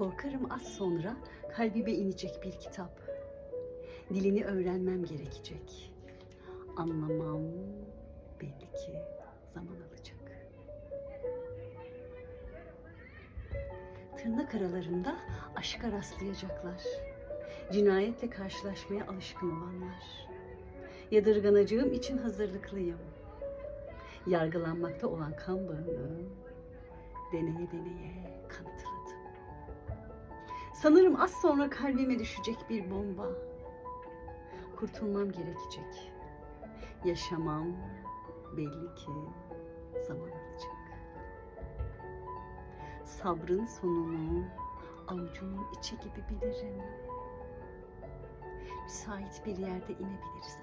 Korkarım az sonra kalbime inecek bir kitap. Dilini öğrenmem gerekecek. Anlamam belli ki zaman alacak. Tırnak aralarında aşka rastlayacaklar. Cinayetle karşılaşmaya alışkın olanlar. Yadırganacağım için hazırlıklıyım. Yargılanmakta olan kan bağını deneye deneye kanıtladım. Sanırım az sonra kalbime düşecek bir bomba. Kurtulmam gerekecek. Yaşamam belli ki zaman alacak. Sabrın sonunu avucumun içi gibi bilirim. Müsait bir yerde inebiliriz